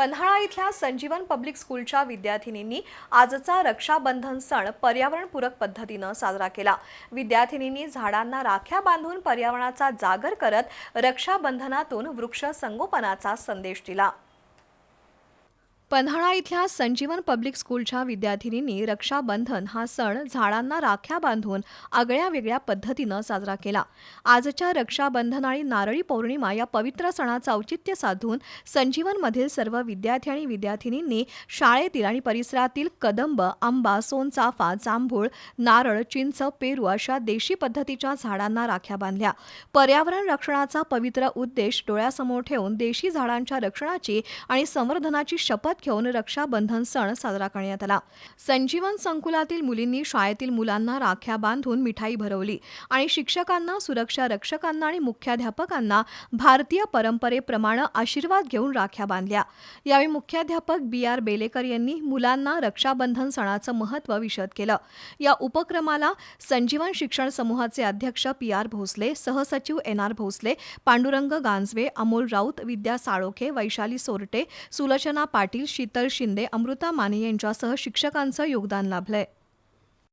पन्हाळा इथल्या संजीवन पब्लिक स्कूलच्या विद्यार्थिनींनी आजचा रक्षाबंधन सण पर्यावरणपूरक पद्धतीनं साजरा केला. विद्यार्थिनींनी झाडांना राख्या बांधून पर्यावरणाचा जागर करत रक्षाबंधनातून वृक्ष संगोपनाचा संदेश दिला. पन्हाळा इथल्या संजीवन पब्लिक स्कूलच्या विद्यार्थिनींनी रक्षाबंधन हा सण झाडांना राख्या बांधून आगळ्या वेगळ्या पद्धतीनं साजरा केला. आजच्या रक्षाबंधन आणि नारळी पौर्णिमा या पवित्र सणाचं औचित्य साधून संजीवनमधील सर्व विद्यार्थी आणि विद्यार्थिनींनी शाळेतील आणि परिसरातील कदंब आंबा सोनचाफा जांभूळ नारळ चिंच पेरू अशा देशी पद्धतीच्या झाडांना राख्या बांधल्या. पर्यावरण रक्षणाचा पवित्र उद्देश डोळ्यासमोर ठेवून देशी झाडांच्या रक्षणाची आणि संवर्धनाची शपथ घेऊन रक्षाबंधन सण साजरा करण्यात आला. संजीवन संकुलातील मुलींनी शाळेतील मुलांना राख्या बांधून मिठाई भरवली आणि शिक्षकांना सुरक्षा रक्षकांना आणि मुख्याध्यापकांना भारतीय परंपरेप्रमाणे आशीर्वाद घेऊन राख्या बांधल्या. यावेळी मुख्याध्यापक बी आर बेलेकर यांनी मुलांना रक्षाबंधन सणाचं महत्त्व विशद केलं. या उपक्रमाला संजीवन शिक्षण समूहाचे अध्यक्ष पी आर भोसले सहसचिव एन आर भोसले पांडुरंग गांजवे अमोल राऊत विद्या साळोखे वैशाली सोरटे सुलोचना पाटील शीतल शिंदे अमृता माने यांच्यासह शिक्षकांचं योगदान लाभलंय.